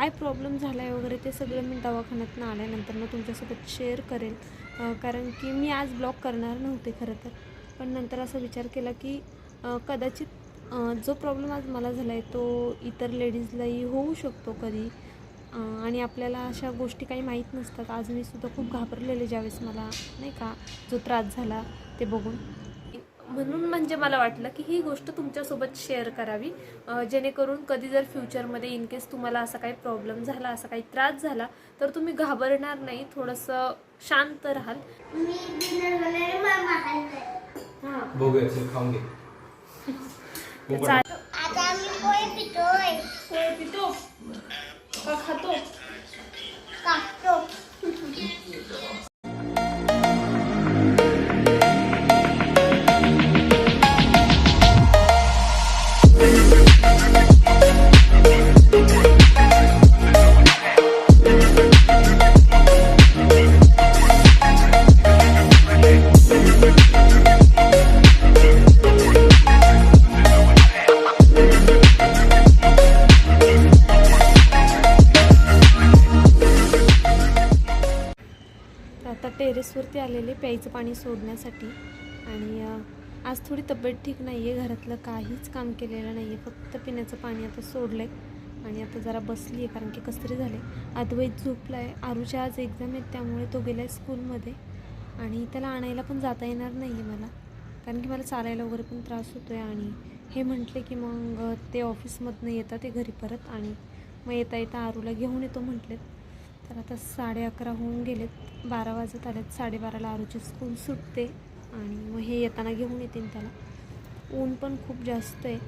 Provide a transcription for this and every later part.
काय प्रॉब्लेम झाला आहे वगैरे ते सगळं मी दवाखान्यातनं आल्यानंतर मग तुमच्यासोबत शेअर करेल कारण की मी आज ब्लॉग करणार नव्हते खरं तर. पण नंतर असा विचार केला की कदाचित जो प्रॉब्लेम आज मला झाला आहे तो इतर लेडीजलाही होऊ शकतो कधी. आणि आपल्याला अशा गोष्टी काही माहीत नसतात. आज मी सुद्धा खूप घाबरलेले ज्यावेळेस मला नाही का जो त्रास झाला ते बघून. म्हणून म्हणजे मला वाटलं की ही गोष्ट तुमच्यासोबत शेअर करावी. जेणेकरून कधी जर फ्युचरमध्ये इन केस तुम्हाला असा काही प्रॉब्लेम झाला असा काही त्रास झाला तर तुम्ही घाबरणार नाही थोडंसं शांत राहाल. मी टेरेसवरती आलेले प्यायचं पाणी सोडण्यासाठी. आणि आज थोडी तब्येत ठीक नाही आहे घरातलं काहीच काम केलेलं नाही आहे फक्त पिण्याचं पाणी आता सोडलं आहे आणि आता जरा बसली आहे कारण की कसतरी झाले अद्वैत झोपला आहे आरूच्या आज एक्झाम आहेत त्यामुळे तो गेला आहे स्कूलमध्ये आणि त्याला आणायला पण जाता येणार नाही आहे मला. कारण की मला चालायला वगैरे पण त्रास होतो आहे आणि हे म्हटले की मग ते ऑफिसमधनं येतात ते घरी परत. आणि मग येता येता आरूला घेऊन येतो म्हटलेत. तर आता साडे अकरा होऊन गेलेत. बारा वाजत आलेत. साडेबाराला आरूची स्कूल सुटते आणि मग हे येताना घेऊन येतील त्याला. ऊन पण खूप जास्त आहे.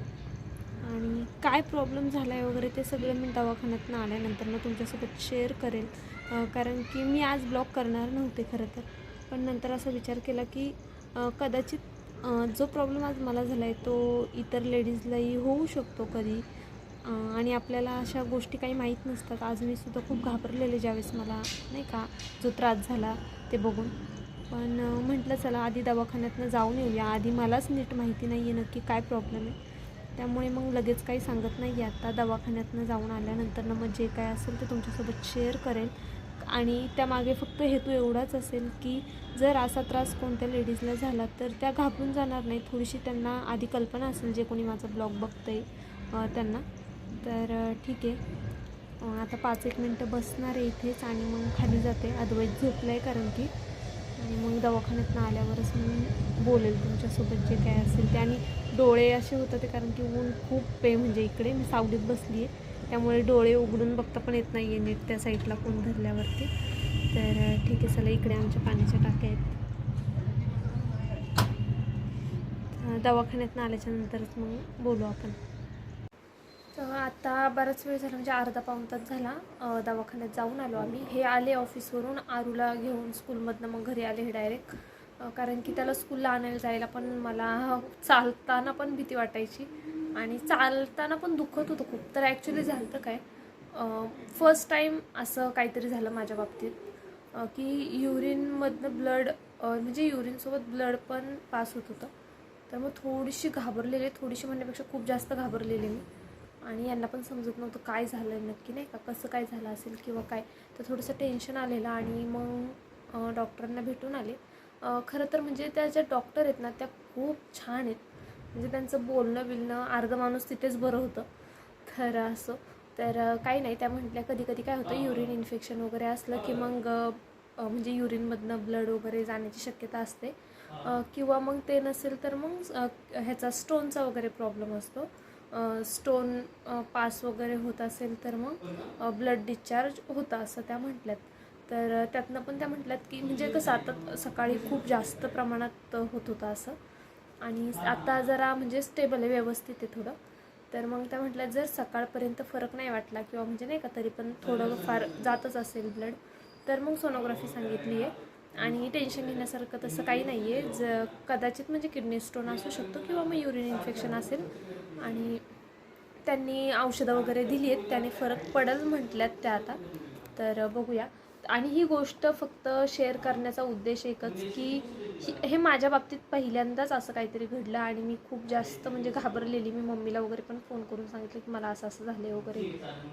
आणि काय प्रॉब्लेम झाला आहे वगैरे ते सगळं मी दवाखान्यातनं आल्यानंतर मग तुमच्यासोबत शेअर करेल. कारण की मी आज ब्लॉग करणार नव्हते खरं तर. पण नंतर असा विचार केला की कदाचित जो प्रॉब्लेम आज मला झाला आहे तो इतर लेडीजलाही होऊ शकतो कधी. आणि आपल्याला अशा गोष्टी काही माहीत नसतात. आज मी सुद्धा खूप घाबरलेले ज्यावेळेस मला नाही का जो त्रास झाला ते बघून. पण म्हटलं चला आधी दवाखान्यातनं जाऊन येऊया. आधी मलाच नीट माहिती नाही आहे नक्की काय प्रॉब्लेम आहे. त्यामुळे मग लगेच काही सांगत नाही आहे आता दवाखान्यातनं जाऊन आल्यानंतर ना मग जे काय असेल ते तुमच्यासोबत शेअर करेल आणि त्यामागे फक्त हेतू एवढाच असेल की जर असा त्रास कोणत्या लेडीजला झाला तर त्या घाबरून जाणार नाही थोडीशी त्यांना आधी कल्पना असेल जे कोणी माझा ब्लॉग बघतंय आहे त्यांना. तर ठीक आहे. आता पाच एक मिनटं बसणार आहे इथेच आणि मग खाली जाते. अद्वैत झोपलं आहे कारण की. आणि मग दवाखान्यातनं आल्यावरच मी बोलेल तुमच्यासोबत जे काय असेल ते. आणि डोळे असे होतं ते कारण की ऊन खूप आहे म्हणजे इकडे. मी सावलीत बसली आहे. त्यामुळे डोळे उघडून बघता पण येत नाही आहे नीट त्या साईडला कोण धरल्यावरती. तर ठीक आहे चला इकडे आमच्या पाण्याच्या टाक्या आहेत. अ, दवाखान्यातनं आल्याच्यानंतरच मग बोलू आपण. तर आता बराच वेळ झाला म्हणजे अर्धा पाऊण तास झाला दवाखान्यात जाऊन आलो आम्ही. हे आले ऑफिसवरून आरूला घेऊन स्कूलमधनं मग घरी आले हे डायरेक्ट. कारण की त्याला स्कूलला आणायला जायला पण मला चालताना पण भीती वाटायची आणि चालताना पण दुखत होतं खूप. तर ॲक्च्युली झालं तर काय फर्स्ट टाईम असं काहीतरी झालं माझ्या बाबतीत की युरिनमधनं ब्लड म्हणजे युरिनसोबत ब्लड पण पास होत होतं. तर मग थोडीशी घाबरलेली थोडीशी म्हणण्यापेक्षा खूप जास्त घाबरलेली मी. आणि यांना पण समजत नव्हतं काय झालं आहे नक्की नाही का? कसं काय झालं असेल किंवा काय? तर थोडंसं टेन्शन आलेलं आणि मग डॉक्टरांना भेटून आले. खरं तर म्हणजे त्या ज्या डॉक्टर आहेत ना त्या खूप छान आहेत. म्हणजे त्यांचं बोलणं बिलणं अर्ध माणूस तिथेच बरं होतं. तर असं. तर काही नाही. त्या म्हटल्या कधी कधी काय होतं युरिन इन्फेक्शन वगैरे असलं की मग म्हणजे युरिनमधनं ब्लड वगैरे जाण्याची शक्यता असते. किंवा मग ते नसेल तर मग ह्याचा स्टोनचा वगैरे प्रॉब्लेम असतो. स्टोन पास वगैरे होत असेल तर मग ब्लड डिस्चार्ज होता असं त्या म्हटल्यात. तर त्यातनं पण त्या म्हटल्यात की म्हणजे कसं आता सकाळी खूप जास्त प्रमाणात होत होतं असं. आणि आता जरा म्हणजे स्टेबल आहे व्यवस्थित आहे थोडं. तर मग त्या म्हटल्यात जर सकाळपर्यंत फरक नाही वाटला किंवा म्हणजे नाही का तरी पण थोडं फार जातच असेल ब्लड तर मग सोनोग्राफी सांगितली आहे आणि टेन्शन घेण्यासारखं तसं काही नाही आहे ज कदाचित म्हणजे किडनी स्टोन असू शकतो किंवा मग युरिन इन्फेक्शन असेल. आणि त्यांनी औषधं वगैरे दिली आहेत त्याने फरक पडेल म्हटल्यात त्या आता. तर बघूया. आणि ही गोष्ट फक्त शेअर करण्याचा उद्देश एकच की ही- हे माझ्या बाबतीत पहिल्यांदाच असं काहीतरी घडलं आणि मी खूप जास्त म्हणजे घाबरलेली. मी मम्मीला वगैरे पण फोन करून सांगितलं की मला असं असं झालं वगैरे.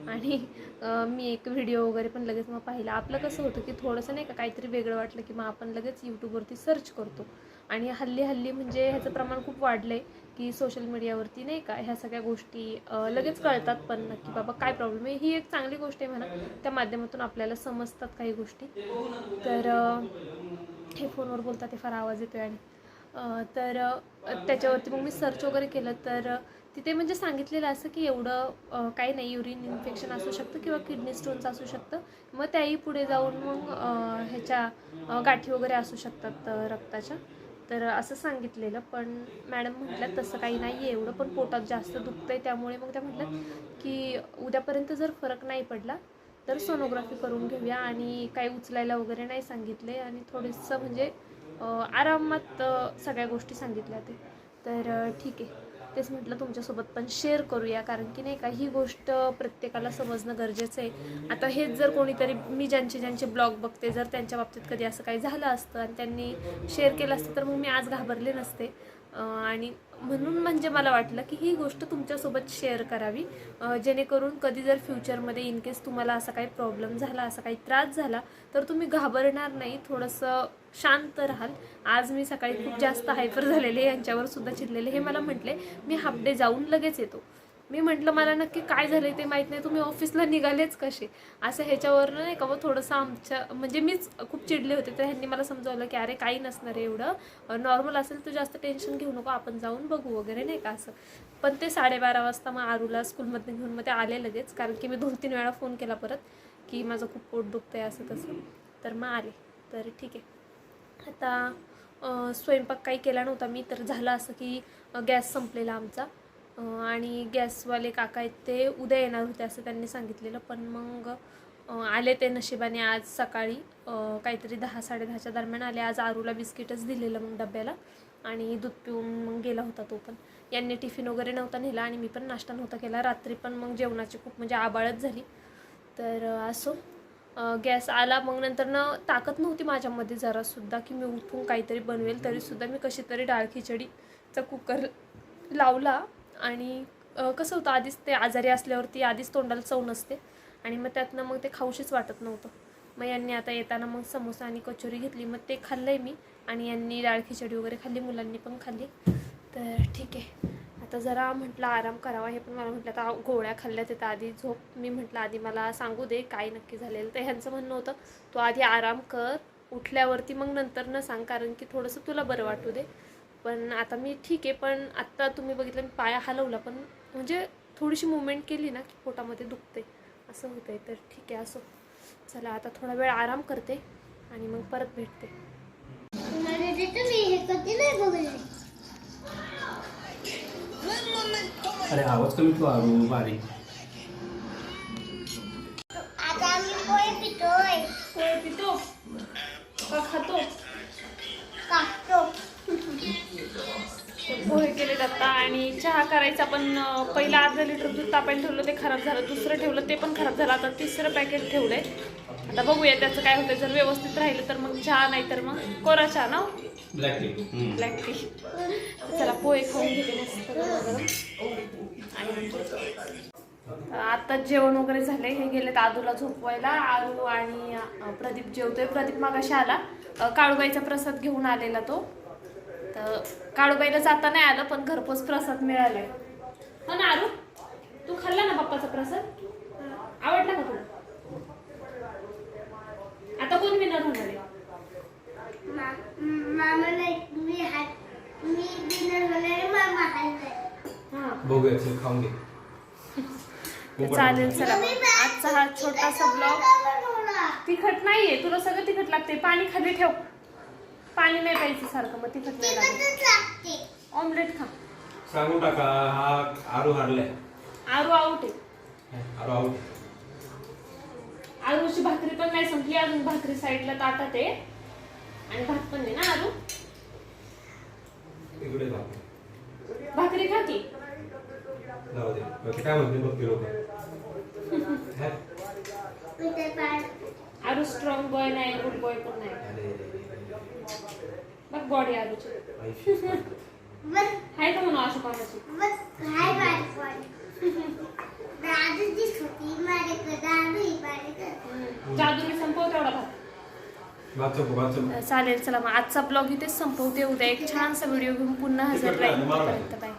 आणि मी एक व्हिडिओ वगैरे पण लगेच मग पाहिला. आपलं कसं होतं की थोडंसं नाही का काहीतरी वेगळं वाटलं की मग आपण लगेच यूट्यूबवरती सर्च करतो. आणि हल्ली हल्ली म्हणजे ह्याचं प्रमाण खूप वाढलं आहे की सोशल मीडियावरती नाही का ह्या सगळ्या गोष्टी लगेच कळतात पण नक्की बाबा काय प्रॉब्लेम आहे? ही एक चांगली गोष्ट आहे म्हणा. त्या माध्यमातून आपल्याला समजतात काही गोष्टी. तर हे फोनवर बोलतात ते फार आवाज येतो आणि तर त्याच्यावरती मग मी सर्च वगैरे केलं तर तिथे म्हणजे सांगितलेलं असं की एवढं काही नाही युरिन इन्फेक्शन असू शकतं किंवा किडनी स्टोनचं असू शकतं. मग त्याही पुढे जाऊन मग ह्याच्या गाठी वगैरे असू शकतात रक्ताच्या. तर असं सांगितलेलं पण मॅडम म्हटलं तसं काही नाही आहे एवढं पण पोटात जास्त दुखतं आहे त्यामुळे मग त्या म्हटलं की उद्यापर्यंत जर फरक नाही पडला तर सोनोग्राफी करून घेऊया. आणि काही उचलायला वगैरे नाही सांगितले आणि थोडंसं म्हणजे आरामात सगळ्या गोष्टी सांगितल्या ते. तर ठीक आहे. तेच म्हटलं तुमच्यासोबत पण शेअर करूया. कारण की नाही का ही गोष्ट प्रत्येकाला समजणं गरजेचं आहे. आता हेच जर कोणीतरी मी ज्यांचे ज्यांचे ब्लॉग बघते जर त्यांच्या बाबतीत कधी असं काही झालं असतं आणि त्यांनी शेअर केलं असतं तर मग मी आज घाबरले नसते. आणि म्हणून म्हणजे मला वाटलं की ही गोष्ट तुमच्यासोबत शेअर करावी. जेणेकरून कधी जर फ्युचरमध्ये इन केस तुम्हाला असा काही प्रॉब्लेम झाला असा काही त्रास झाला तर तुम्ही घाबरणार नाही. थोडंसं शांत राहाल. आज मी सकाळी खूप जास्त हायपर झालेले यांच्यावर सुद्धा चिडलेले हे मला म्हटले. मी हाफ डे जाऊन लगेच येतो. मी म्हटलं मला नक्की काय झालं ते माहीत नाही. तुम्ही ऑफिसला निघालेच कसे? असं ह्याच्यावरनं नाही का मग थोडंसं आमच्या म्हणजे मीच खूप चिडले होते. तर ह्यांनी मला समजावलं की अरे काही नसणार आहे एवढं. नॉर्मल असेल तर जास्त टेन्शन घेऊ नको. आपण जाऊन बघू वगैरे नाही का असं. पण ते साडेबारा वाजता मग आरूला स्कूलमधून घेऊन मग ते आले लगेच. कारण की मी दोन तीन वेळा फोन केला परत की माझं खूप पोट दुखतं आहे असं तसं. तर मग आले. तर ठीक आहे. आता स्वयंपाक काही केला नव्हता मी. तर झालं असं की गॅस संपलेला आमचा. आणि गॅसवाले काका आहेत ते उद्या येणार होते असं त्यांनी सांगितलेलं. पण मग आले ते नशिबाने आज सकाळी. काहीतरी दहा साडेदहाच्या दरम्यान आले. आज आरूला बिस्किटच दिलेलं मग डब्याला. आणि दूध पिऊन मग गेला होता तो पण. यांनी टिफिन वगैरे नव्हता नेला आणि मी पण नाश्ता नव्हता केला. रात्री पण मग जेवणाची खूप म्हणजे आबाळच झाली. तर असो गॅस आला. मग नंतर न ताकद नव्हती माझ्यामध्ये जरासुद्धा की मी उठून काहीतरी बनवेल. तरीसुद्धा मी कशी तरी डाळ खिचडीचा कुकर लावला. आणि कसं होतं आधीच ते आजारी असल्यावरती आधीच तोंडाला चव नसते आणि मग त्यातनं मग ते खाऊशीच वाटत नव्हतं. मग यांनी आता येताना मग समोसा आणि कचोरी घेतली. मग ते खाल्लं आहे मी आणि यांनी डाळ खिचडी वगैरे खाल्ली मुलांनी पण खाल्ली. तर ठीक आहे. आता जरा म्हटलं आराम करावा हे पण मला म्हटलं. आता गोळ्या खाल्ल्या तिथं आधी झोप. मी म्हटलं आधी मला सांगू दे काय नक्की झालेलं. तर ह्यांचं म्हणणं होतं तू आधी आराम कर. उठल्यावरती मग नंतर न सांग कारण की थोडंसं तुला बरं वाटू दे. पण आता मी ठीक आहे पण आत्ता तुम्ही बघितलं मी पाया हलवला पण म्हणजे थोडीशी मुवमेंट केली ना की पोटामध्ये दुखते असं होतंय. तर ठीक आहे असं. चला आता थोडा वेळ आराम करते आणि मग परत भेटते. मला ते तुम्ही हे कधी नाही बघले अरे आवाज कमी ठेवा आरू बारीक आता आम्ही पोहे पितोय. पोहे पितो? का खातो? कापतो पोहे केले आता आणि चहा करायचा पण पहिलं अर्धा लिटर दूध तापायला ठेवलं ते खराब झालं. दुसरं ठेवलं ते पण खराब झालं. आता तिसरं पॅकेट ठेवलंय. आता बघूया त्याचं काय होतं जर व्यवस्थित राहिलं तर मग चहा नाही तर मग कोरा चहा ना? ब्लॅक टी ब्लॅक टी चला पोहे खाऊन घेते मस्त आता जेवण वगैरे झाले हे गेलेत आदूला झोपवायला. आरू आणि प्रदीप जेवतोय. प्रदीप मागाशी आला. काळूबाईचा प्रसाद घेऊन आलेला तो. तर काळूबाईला जाता नाही आलं पण घरपोच प्रसाद मिळालाय हो ना आरू? तू खाल्ला ना बाप्पाचा प्रसाद? आवडला का तुला? आता कोण विनर होणार आहे? हा. खाऊन घे. चालेल चला. मग. आजचा हा छोटासा ब्लॉग तिखट नाहीये तुला सगळं तिखट लागते पाणी खाली ठेव. पाणी नाही प्यायचं सारखं मग तिखट नाही लागत. ऑमलेट खा. सांगून टाका हा आरू हारलाय. आरू आऊट आहे. आरू आऊट आरूची भाकरी पण नाही संपली अजून भाकरी साईडला ताटात आहे. आणि भात पण नाही ना आरू? इकडे भाकरी खा की. जाऊ दे. बाकी काय म्हणते बघ लोक. आरू स्ट्रॉंग बॉय नाही गुड बॉय पण नाही. बघ बॉडी आलूची बस आहे का म्हणून अशा पाण्याची? बस हाय बारीक बारीक दादू दिसत होती माझ्याकडे दादू ही माझ्याकडे जादूने संपव तेवढा भात चालेल चला मग आजचा ब्लॉग इथेच संपवते. उद्या एक छानसा व्हिडिओ घेऊन पुन्हा हजर राहील